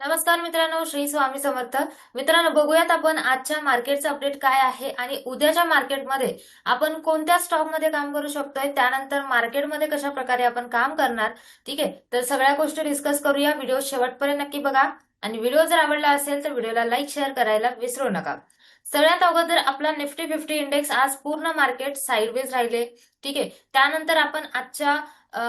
नमस्कार मित्रांनो श्री स्वामी समर्थ. मित्रांनो बघूयात आपण आजच्या मार्केटचं अपडेट काय आहे आणि उद्याच्या मार्केटमध्ये आपण कोणत्या स्टॉकमध्ये काम करू शकतोय त्यानंतर मार्केटमध्ये कशा प्रकारे आपण काम करणार ठीक आहे? तर सगळ्या गोष्टी डिस्कस करूया. व्हिडिओ शेवटपर्यंत नक्की बघा. आणि व्हिडिओ जर आवडला असेल तर व्हिडिओला लाईक शेअर करायला विसरू नका. सगळ्यात अगोदर आपला निफ्टी फिफ्टी इंडेक्स आज पूर्ण मार्केट साईडवेज राहिले. ठीक आहे. त्यानंतर आपण आजच्या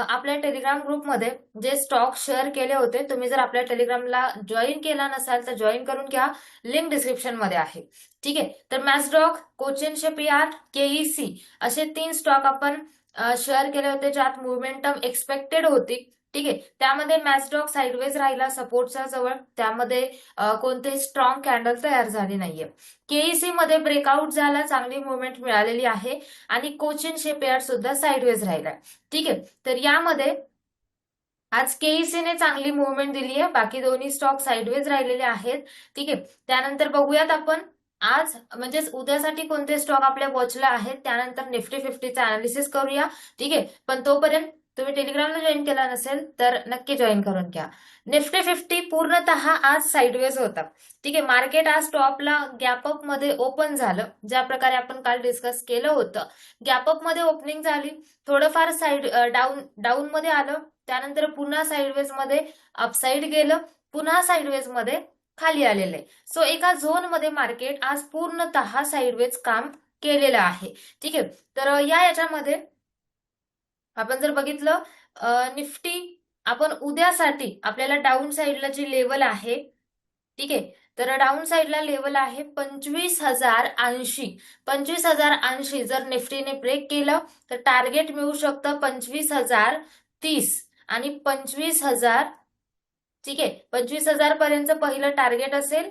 आपल्या टेलिग्राम ग्रुपमध्ये जे स्टॉक शेअर केले होते तुम्ही जर आपल्या टेलिग्रामला जॉईन केला नसाल तर जॉईन करून घ्या. लिंक डिस्क्रिप्शनमध्ये आहे. ठीक आहे. तर मॅसडॉक कोचिन शेपीआर केईसी असे तीन स्टॉक आपण शेअर केले होते ज्यात मुवमेंटम एक्सपेक्टेड होती. ठीक आहे. त्यामध्ये मॅचडॉग साईडवेज राहिला सपोर्टच्या जवळ. त्यामध्ये कोणतेही स्ट्रॉंग कॅन्डल तयार झाली नाहीये. केईसी मध्ये ब्रेकआउट झाला चांगली मुवमेंट मिळालेली आहे. आणि कोचिन शेपयार्ड सुद्धा साईडवेज राहिलाय. ठीक आहे. तर यामध्ये आज केईसीने चांगली मुवमेंट दिली आहे. बाकी दोन्ही स्टॉक साईडवेज राहिलेले आहेत. ठीक आहे. त्यानंतर बघूयात आपण. आज म्हणजेच उद्यासाठी कोणते स्टॉक आपल्या वॉचला आहेत? त्यानंतर निफ्टी फिफ्टीचा अनालिसिस करूया. ठीक आहे. पण तोपर्यंत तुम्ही टेलिग्रामला जॉईन केला नसेल तर नक्की जॉईन करून घ्या. निफ्टी फिफ्टी पूर्णतः आज साईडवेज होता. ठीक आहे मार्केट आज टॉपला गॅपअपमध्ये ओपन झालं. ज्या प्रकारे आपण काल डिस्कस केलं होतं गॅपअपमध्ये ओपनिंग झाली. थोडंफार साईड डाऊन डाऊन मध्ये आलं. त्यानंतर पुन्हा साईडवेजमध्ये अपसाईड गेलं. पुन्हा साईडवेजमध्ये खाली आलेलं आहे. सो एका झोनमध्ये मार्केट आज पूर्णतः साईडवेज काम केलेलं आहे. ठीक आहे तर या याच्यामध्ये आपण जर बघितलं निफ्टी आपण उद्यासाठी आपल्याला डाऊन साईडला जी लेवल आहे ठीक आहे तर डाऊन साईडला लेवल आहे पंचवीस हजार ऐंशी. पंचवीस हजार ऐंशी जर निफ्टीने ब्रेक केलं तर टार्गेट मिळू शकतं पंचवीस हजार तीस. आणि पंचवीस हजार ठीक आहे पंचवीस हजार पर्यंत पहिलं टार्गेट असेल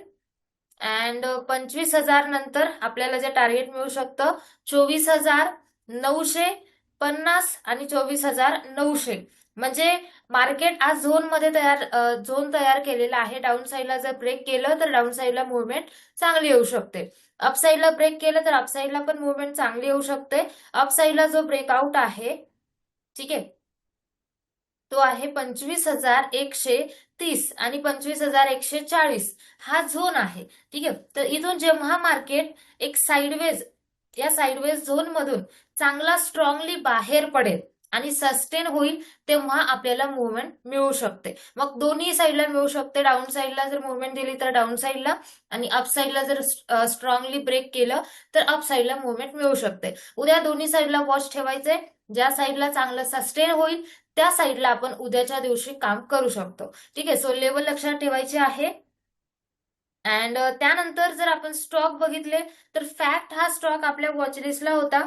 अँड पंचवीस हजार नंतर आपल्याला जे टार्गेट मिळू शकतं चोवीस हजार नऊशे पन्नास आणि चोवीस हजार नऊशे. म्हणजे मार्केट आज झोनमध्ये तयार झोन तयार केलेला आहे. डाऊन साईडला जर ब्रेक केलं तर डाऊन साईडला मुवमेंट चांगली येऊ शकते. अपसाईडला ब्रेक केलं तर अपसाईडला पण मुवमेंट चांगली येऊ शकते. अपसाईडला जो ब्रेकआउट आहे ठीक आहे? तो आहे पंचवीस हजार एकशे तीस आणि पंचवीस हजार एकशे चाळीस. हा झोन आहे ठीक आहे? तर इथून जेव्हा मार्केट एक साईडवेज या साईडवेज झोन मधून चांगला स्ट्रॉंगली बाहेर पडेल आणि सस्टेन होईल तेव्हा आपल्याला मुवमेंट मिळू शकते. मग दोन्ही साईडला मिळू शकते. डाऊन साईडला जर मुवमेंट दिली तर डाऊन साईडला आणि अप साईडला जर स्ट्रॉंगली ब्रेक केलं तर अप साईडला मुवमेंट मिळू शकते. उद्या दोन्ही साईडला वॉच ठेवायचे. ज्या साईडला चांगलं सस्टेन होईल त्या साईडला आपण उद्याच्या दिवशी काम करू शकतो. ठीक आहे? सो लेवल लक्षात ठेवायचे आहे. अँड uh, त्यानंतर जर आपण स्टॉक बघितले तर फॅक्ट हा स्टॉक आपल्या वॉचलिस्टला होता.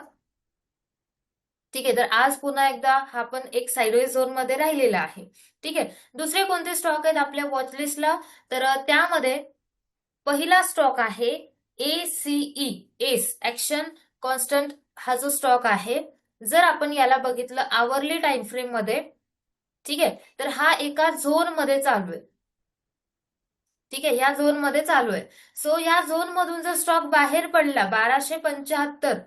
ठीक आहे तर आज पुन्हा एकदा हा पण एक साईडवेज झोनमध्ये राहिलेला आहे. ठीक आहे दुसरे कोणते स्टॉक आहेत आपल्या वॉचलिस्टला तर त्यामध्ये पहिला स्टॉक आहे एसीई एस ऍक्शन कॉन्स्टंट हा जो स्टॉक आहे. जर आपण याला बघितलं आवरली टाइम फ्रेममध्ये ठीक आहे तर हा एका झोनमध्ये चालू आहे. ठीक आहे या झोनमध्ये चालू आहे. सो या झोन मधून जर स्टॉक बाहेर पडला बाराशे पंच्याहत्तर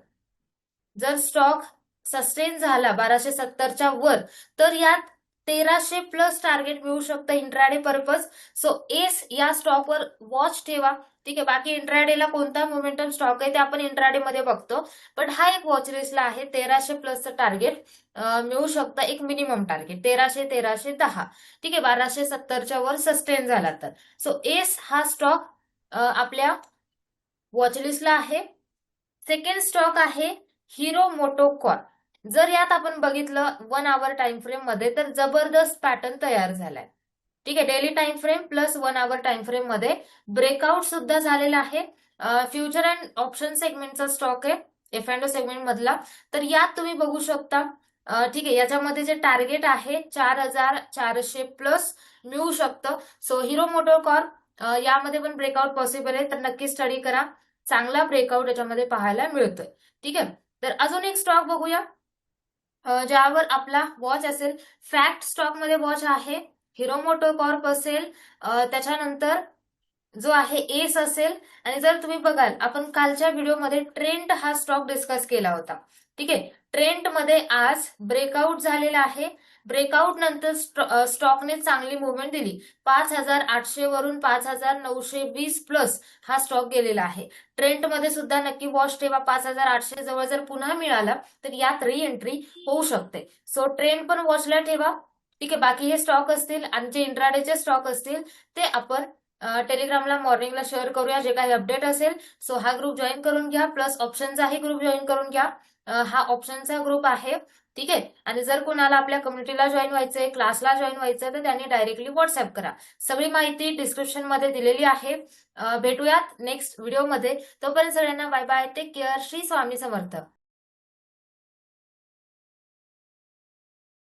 जर स्टॉक सस्टेन झाला बाराशे सत्तरच्या वर तर यात तेराशे प्लस टार्गेट मिळू शकतं इंट्राडे पर्पज सो एस या स्टॉकवर वॉच ठेवा. ठीक आहे बाकी इंट्राडेला कोणता मोमेंटम स्टॉक आहे ते आपण इंट्राडे मध्ये बघतो. पण हा एक वॉच लिस्टला आहे तेराशे प्लसचं टार्गेट मिळू शकतं एक मिनिमम टार्गेट तेराशे तेराशे दहा. ठीक आहे बाराशे सत्तरच्या वर सस्टेन झाला तर. सो एस हा स्टॉक आपल्या वॉचलिस्टला आहे. सेकंड स्टॉक आहे हिरो मोटोकॉर जर यात आपण बघितलं वन आवर टाइम फ्रेममध्ये तर जबरदस्त पॅटर्न तयार झालाय. ठीक आहे daily time frame plus one hour time फ्रेममध्ये ब्रेकआउट सुद्धा झालेला आहे. फ्युचर अँड ऑप्शन सेगमेंटचा स्टॉक आहे एफ अँड सेगमेंट मधला. तर यात तुम्ही बघू शकता ठीक आहे याच्यामध्ये जे टार्गेट आहे चार हजार चारशे प्लस मिळू शकतं. सो हिरो मोटोकॉर अ, यामध्ये पण ब्रेकआउट पॉसिबल आहे. तर नक्की स्टडी करा. चांगला ब्रेकआउट याच्यामध्ये पाहायला मिळतोय. ठीक आहे तर अजून एक स्टॉक बघूया. ज्यावर आपला वॉच असेल. फॅक्ट स्टॉकमध्ये वॉच आहे. हिरो मोटोकॉर्प असेल. त्याच्यानंतर जो आहे एस असेल. आणि जर तुम्ही बघाल आपण कालच्या व्हिडिओमध्ये ट्रेंड हा स्टॉक डिस्कस केला होता. ठीक आहे? ट्रेंडमध्ये आज ब्रेकआउट झालेला आहे. ब्रेकआउट नंतर स्टॉकने चांगली मुवमेंट दिली. पाच हजार आठशे वरून पाच हजार नऊशे वीस प्लस हा स्टॉक गेलेला आहे. ट्रेंडमध्ये सुद्धा नक्की वॉच ठेवा. पाच हजार आठशे जवळ जर पुन्हा मिळाला तर यात री एंट्री होऊ शकते. सो ट्रेंड पण वॉचला ठेवा. ठीक आहे बाकी हे स्टॉक असतील आणि जे इंट्राडेचे स्टॉक असतील ते आपण टेलिग्रामला मॉर्निंगला शेअर करूया. जे काही अपडेट असेल सो हा ग्रुप जॉईन करून घ्या. प्लस ऑप्शनचाही ग्रुप जॉईन करून घ्या. हा ऑप्शनचा ग्रुप आहे. ठीक आहे? आणि जर कोणाला आपल्या कम्युनिटीला जॉईन व्हायचंय क्लासला जॉईन व्हायचंय तर त्यांनी डायरेक्टली व्हॉट्सअप करा. सगळी माहिती डिस्क्रिप्शनमध्ये दिलेली आहे. भेटूयात नेक्स्ट व्हिडिओमध्ये तोपर्यंत सगळ्यांना bye bye take care Shri Swami Samarth.